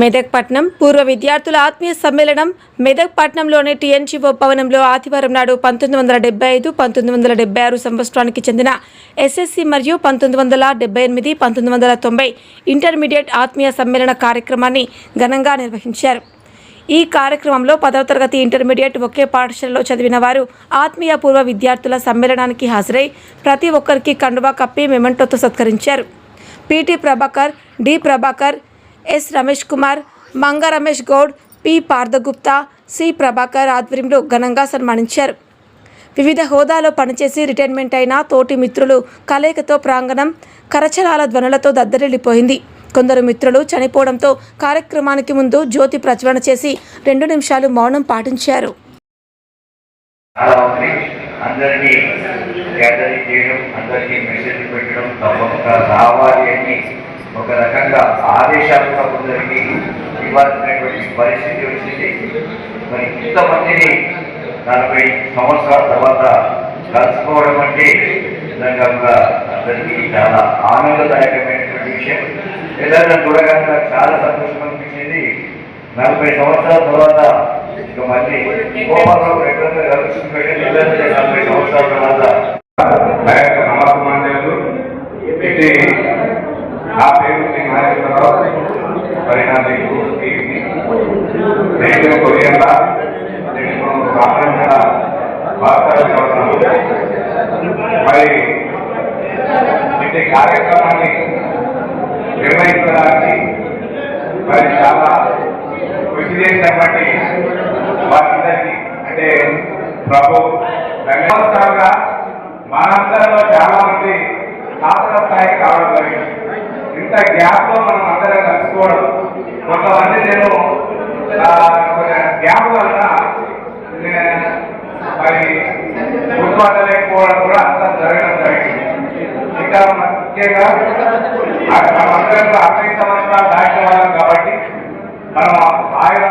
మెదక్ పట్నం పూర్వ విద్యార్థుల ఆత్మీయ సమ్మేళనం మెదక్ పట్నంలోని టీఎన్జీఓ భవనంలో ఆదివారం నాడు పంతొమ్మిది వందల డెబ్బై ఐదు పంతొమ్మిది వందల డెబ్బై ఆరు సంవత్సరానికి చెందిన ఎస్ఎస్సి మరియు పంతొమ్మిది వందల డెబ్బై ఎనిమిది పంతొమ్మిది వందల తొంభై ఇంటర్మీడియట్ ఆత్మీయ సమ్మేళన కార్యక్రమాన్ని ఘనంగా నిర్వహించారు. ఈ కార్యక్రమంలో పదవ తరగతి ఇంటర్మీడియట్ ఒకే పాఠశాలలో చదివిన వారు ఆత్మీయ పూర్వ విద్యార్థుల సమ్మేళనానికి హాజరై ప్రతి ఒక్కరికి కండువా కప్పి మెమంటోతో సత్కరించారు. P T Prabhakar D Prabhakar S Ramesh Kumar Manga Ramesh Goud P Parthagupta C Prabhakar ఆధ్వర్యంలో ఘనంగా సన్మానించారు. వివిధ హోదాలో పనిచేసి రిటైర్మెంట్ అయిన తోటి మిత్రులు కలయికతో ప్రాంగణం కరచరాల ధ్వనులతో దద్దరిల్లిపోయింది. కొందరు మిత్రులు చనిపోవడంతో కార్యక్రమానికి ముందు జ్యోతి ప్రజ్వలన చేసి రెండు నిమిషాలు మౌనం పాటించారు. అందరికీ గ్యాదరింగ్ చేయడం అందరికీ మెసేజ్ పెట్టడం తప్పకుండా రావాలి అని ఒక రకంగా ఆదేశాలు జరిగి ఇవ్వాల్సినటువంటి పరిస్థితి వచ్చింది. మరి ఇంతమందిని నలభై సంవత్సరాల తర్వాత కలుసుకోవడం అంటే నిజంగా కూడా అందరికీ చాలా ఆనందదాయకమైనటువంటి విషయం. ఏదైనా చూడగానే నాకు చాలా సంతోషం అనిపించింది. నలభై సంవత్సరాల తర్వాత ఇక మళ్ళీ గోపాలరావు రెగ్యులర్గా కలుసుకుంటే నలభై సంవత్సరాల తర్వాత నా పేరు శ్రీ మరి నా మీకు నేను కొరియా నేను మాట్లాడుతున్నాను మరి కార్యక్రమాన్ని నిర్వహించడానికి మరి చాలా కృషి చేసినటువంటి వారందరికీ అంటే ప్రభు మనందరిలో చాలా మంది శాస్త్ర స్థాయికి కావడం జరిగింది. ఇంత గ్యాప్లో మనం అందరం కలుసుకోవడం. కొంతమంది నేను గ్యాప్ వల్ల మరి గుర్తుపట్టలేకపోవడం కూడా అంత జరగడం జరిగింది. ఇంకా ముఖ్యంగా మనమందరం అరవై సంవత్సరాలు దాటిన వాళ్ళం కాబట్టి మనం ఆయన